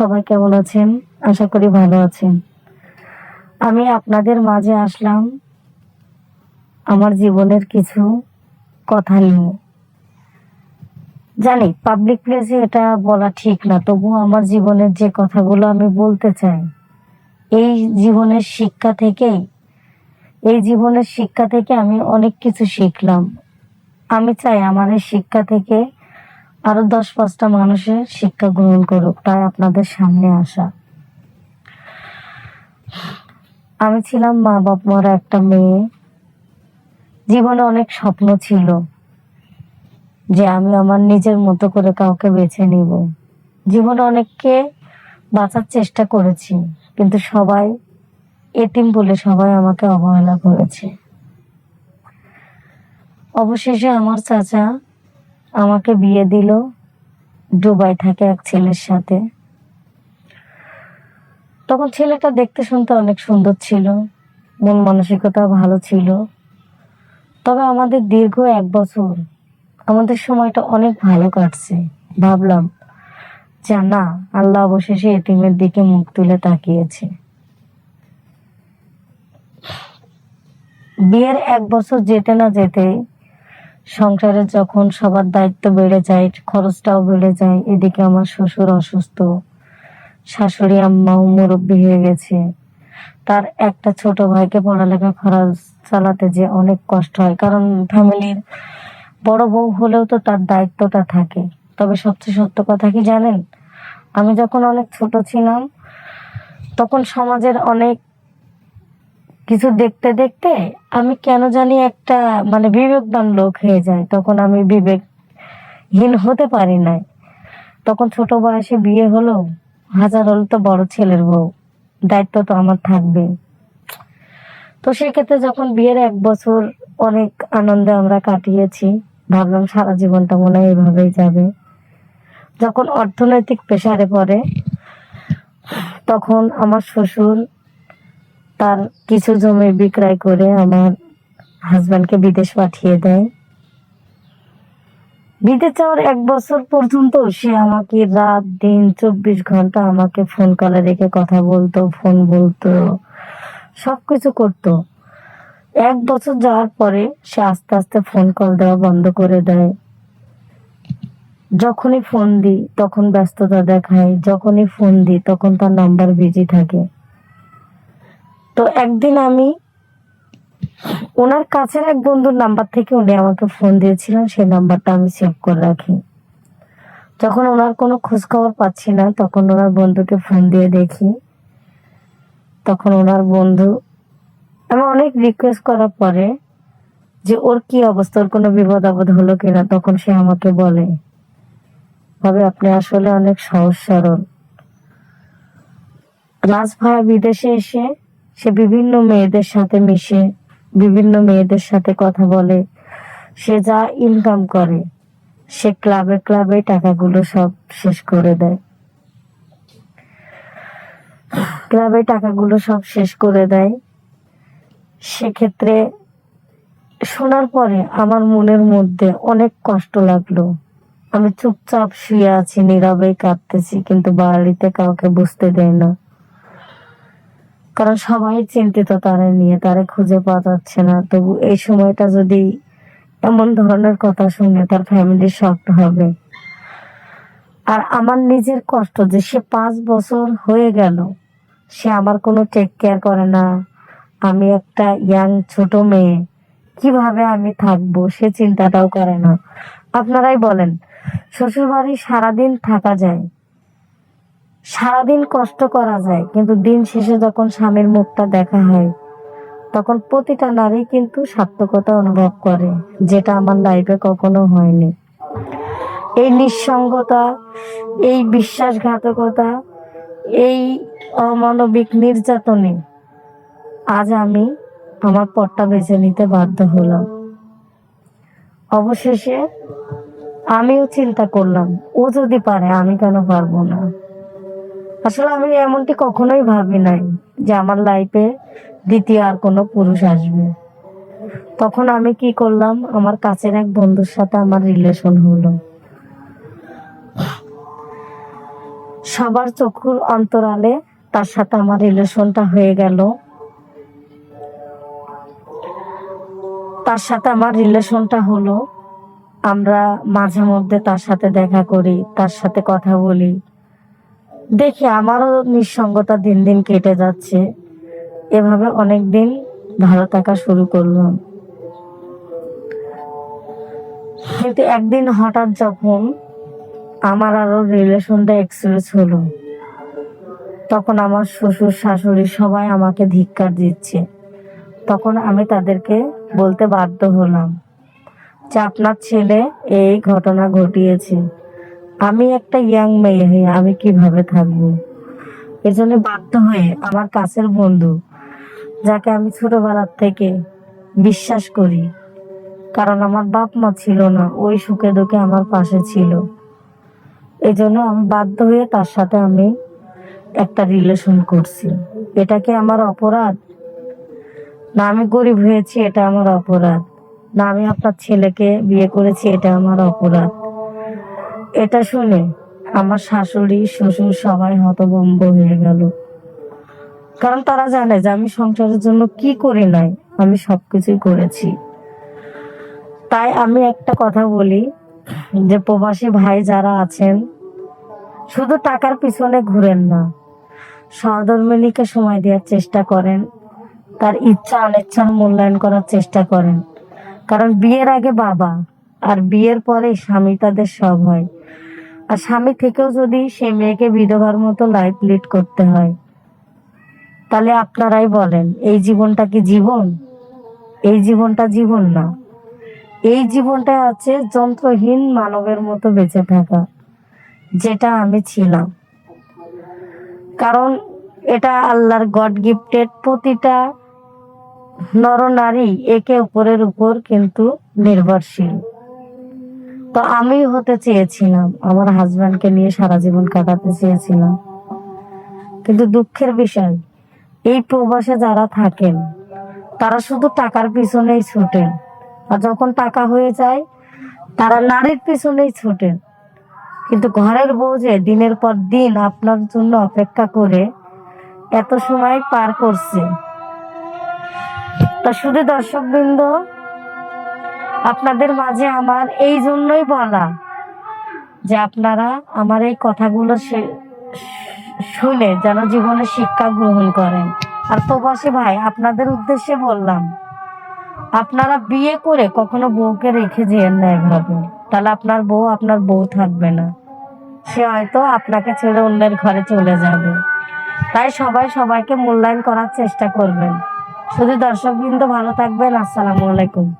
সবাই কেমন আছেন? আশা করি ভালো আছেন। আমি আপনাদের মাঝে আসলাম। আমার জীবনের কিছু কথা নিয়ে। জানি পাবলিক প্লেসে এটা বলা ঠিক না তবুও আমার জীবনের যে কথাগুলো আমি বলতে চাই, এই জীবনের শিক্ষা থেকেই, এই জীবনের শিক্ষা থেকে আমি অনেক কিছু শিখলাম। আমি চাই আমার এই শিক্ষা থেকে আরও দশ পাঁচটা মানুষের শিক্ষা গ্রহণ করুক, তাই আপনাদের সামনে আসা। আমি ছিলাম মা বাপ মারা একটা মেয়ে। জীবনে অনেক স্বপ্ন ছিল যে আমি আমার নিজের মতো করে কাউকে বেছে নিব। জীবনে অনেককে বাঁচার চেষ্টা করেছি, কিন্তু সবাই এতিম বলে সবাই আমাকে অবহেলা করেছে। অবশেষে আমার চাচা আমাকে বিয়ে দিল ডুবাই থাকে এক ছেলের সাথে। তখন ছেলেটা দেখতে শুনতে অনেক সুন্দর ছিল, মন মানসিকতা ভালো ছিল। তবে আমাদের দীর্ঘ এক বছর আমাদের সময়টা অনেক ভালো কাটছে। ভাবলাম, যে না, আল্লাহ অবশেষে এতিমের দিকে মুখ তুলে তাকিয়েছে। বিয়ের এক বছর যেতে না যেতে সংসারে যখন সবার দায়িত্ব বেড়ে যায়, খরচটাও বেড়ে যায়, এদিকে আমার শ্বশুর অসুস্থ, শাশুড়ি আম্মাও মুরব্বী হয়ে গেছে। তার একটা ছোট ভাইকে পড়ালেখা খরচ চালাতে যে অনেক কষ্ট হয়, কারণ ফ্যামিলির বড় বউ হলেও তো তার দায়িত্বটা থাকে। তবে সবচেয়ে সত্য কথা কি জানেন? আমি যখন অনেক ছোট ছিলাম, তখন সমাজের অনেক কিছু দেখতে দেখতে আমি কেন জানি একটা মানে বিবেকবান লোক হয়ে যায়। তখন আমি বিবেকহীন হতে পারি নাই। তখন ছোট বয়সে বিয়ে হলো, হাজার হলো তো বড় ছেলের বউ, দায়িত্ব তো আমার থাকবে। তো সেক্ষেত্রে যখন বিয়ের এক বছর অনেক আনন্দে আমরা কাটিয়েছি, ভাবলাম সারা জীবনটা মনে হয় এভাবেই যাবে। যখন অর্থনৈতিক প্রেসারে পড়ে, তখন আমার শ্বশুর তার কিছু জমি বিক্রয় করে আমার হাজব্যান্ডকে বিদেশ পাঠিয়ে দেয়। বিদেশ যাওয়ার এক বছর পর্যন্ত সে আমাকে রাত, দিন, চব্বিশ ঘণ্টা আমাকে ফোন কলে রেখে কথা বলতো ফোন বলতো, সবকিছু করতো। এক বছর যাওয়ার পরে সে আস্তে আস্তে ফোন কল দেওয়া বন্ধ করে দেয়। যখনই ফোন দিই, তখন ব্যস্ততা দেখায়। যখনই ফোন দিই, তখন তার নাম্বার বিজি থাকে। তো একদিন আমি ওনার কাছের এক বন্ধুর নাম্বার থেকে উনি আমাকে ফোন দিয়েছিলেন, সেই নাম্বারটা আমি সেভ করে রাখি। যখন ওনার কোনো খোঁজ খবর পাচ্ছি না, তখন ওনার বন্ধুকে ফোন দিয়ে দেখি। তখন ওনার বন্ধু আমি অনেক রিকোয়েস্ট করার পরে যে ওর কি অবস্থা, ওর কোনো বিপদ আপদ হলো কিনা, তখন সে আমাকে বলে, ভাবে, আপনি আসলে অনেক সহজ সরল। রাজ ভাইয়া বিদেশে এসে সে বিভিন্ন মেয়েদের সাথে মিশে, বিভিন্ন মেয়েদের সাথে কথা বলে। সে যা ইনকাম করে, সে ক্লাবে ক্লাবে টাকাগুলো সব শেষ করে দেয়। ক্লাবে টাকাগুলো সব শেষ করে দেয়। সেক্ষেত্রে শোনার পরে আমার মনের মধ্যে অনেক কষ্ট লাগল। আমি চুপচাপ শুয়ে আছি, নীরবে কাঁদতেছি, কিন্তু বাড়িতে কাউকে বুঝতে দেয় না। কারণ সবাই চিন্তিত তারে নিয়ে, তারে খুঁজে পাওয়া যাচ্ছে না। তবু এই সময়টা যদি এমন ধরনের কথা শুনে তার ফ্যামিলি শক্ত হবে। আর আমার নিজের কষ্ট যে সে পাঁচ বছর হয়ে গেল, সে আমার কোনো টেক কেয়ার করে না। আমি একটা ইয়াং ছোট মেয়ে, কীভাবে আমি থাকব সে চিন্তাটাও করে না। আপনারাই বলেন শ্বশুর বাড়ি সারাদিন থাকা যায় সারাদিন কষ্ট করা যায়, কিন্তু দিন শেষে যখন স্বামীর মুখটা দেখা হয়, তখন প্রতিটা নারী কিন্তু সার্থকতা অনুভব করে, যেটা আমার লাইফে কখনো হয়নি। এই নিঃসঙ্গতা, এই বিশ্বাসঘাতকতা, এই অমানবিক নির্যাতনে আজ আমি আমার পথটা বেছে নিতে বাধ্য হলাম। অবশেষে আমিও চিন্তা করলাম, ও যদি পারে আমি কেন পারব না? আসলে আমি এমনটি কখনোই ভাবি নাই যে আমার লাইফে দ্বিতীয় আর কোনো পুরুষ আসবে। তখন আমি কি করলাম? আমার কাছের এক বন্ধুর সাথে আমার রিলেশন হলো। সবার চক্ষুর অন্তরালে তার সাথে আমার রিলেশনটা হয়ে গেল। তার সাথে আমার রিলেশনটা হলো। আমরা মাঝে মধ্যে তার সাথে দেখা করি, তার সাথে কথা বলি। দেখি আমারও নিঃসঙ্গতা দিন দিন কেটে যাচ্ছে। এভাবে অনেক দিন ভালো থাকা শুরু করলাম। কিন্তু একদিন হঠাৎ যখন আমার আরও রিলেশনটা এক্সপ্রেস হলো, তখন আমার শ্বশুর, শাশুড়ি সবাই আমাকে ধিক্কার দিচ্ছে। তখন আমি তাদেরকে বলতে বাধ্য হলাম যে, আপনার ছেলে এই ঘটনা ঘটিয়েছে। আমি একটা ইয়াং মেয়ে আমি কীভাবে থাকব? এজন্য বাধ্য হয়ে আমার কাছের বন্ধু, যাকে আমি ছোটবেলার থেকে বিশ্বাস করি, কারণ আমার বাপ মা ছিল না, ওই সুখে দুঃখে আমার পাশে ছিল। এই জন্য আমি বাধ্য হয়ে তার সাথে আমি একটা রিলেশন করছি। এটা কি আমার অপরাধ? না, আমি গরিব হয়েছি, এটা আমার অপরাধ। না, আমি আপনার ছেলেকে বিয়ে করেছি, এটা আমার অপরাধ। এটা শুনে আমার শাশুড়ি, শ্বশুর সবাই হতভম্ব হয়ে গেল। কারণ তারা জানে যে আমি সংসারের জন্য কি করি নাই, আমি সবকিছুই করেছি। তাই আমি একটা কথা বলি যে, প্রবাসী ভাই যারা আছেন, শুধু টাকার পিছনে ঘুরেন না, সহধর্মিনীকে সময় দেওয়ার চেষ্টা করেন, তার ইচ্ছা অনিচ্ছার মূল্যায়ন করার চেষ্টা করেন। কারণ বিয়ের আগে বাবা আর বিয়ের পরে স্বামী তাদের সব হয়। আর স্বামী থেকেও যদি সে মেয়েকে বিধবার মতো লাইফ লিড করতে হয়, তাহলে আপনারাই বলেন, এই জীবনটা কি জীবন? এই জীবনটা জীবন না। এই জীবনটা আছে যন্ত্রহীন মানবের মতো বেঁচে থাকা, যেটা আমি ছিলাম। কারণ এটা আল্লাহর গড গিফটেড প্রতিটা নরনারী একে উপরের উপর কিন্তু নির্ভরশীল। তো আমি হতে চেয়েছিলাম। আমার হাজব্যান্ডকে নিয়ে সারা জীবন কাটাতে চেয়েছিলাম। কিন্তু দুঃখের বিষয়, এই প্রবাসে যারা থাকেন, তারা শুধু টাকার পিছনেই ছুটেন। আর যখন টাকা হয়ে যায়, তারা নারীর পিছনেই ছুটেন। কিন্তু ঘরের বউ যে দিনের পর দিন আপনার জন্য অপেক্ষা করে এত সময় পার করছে। তা শুধু দর্শকবৃন্দ আপনাদের মাঝে আমার এই জন্যই বলা যে আপনারা আমার এই কথাগুলো শুনে যেন জীবনে শিক্ষা গ্রহণ করেন। আর প্রবাসী ভাই, আপনাদের উদ্দেশ্যে বললাম, আপনারা বিয়ে করে কখনো বউকে রেখে যেয়েন না এভাবে। তাহলে আপনার বউ আপনার বউ থাকবে না। সে হয়তো আপনাকে ছেড়ে অন্যের ঘরে চলে যাবে। তাই সবাই সবাইকে মূল্যায়ন করার চেষ্টা করবেন। শুধু দর্শকবৃন্দ ভালো থাকবেন। আসসালামু আলাইকুম।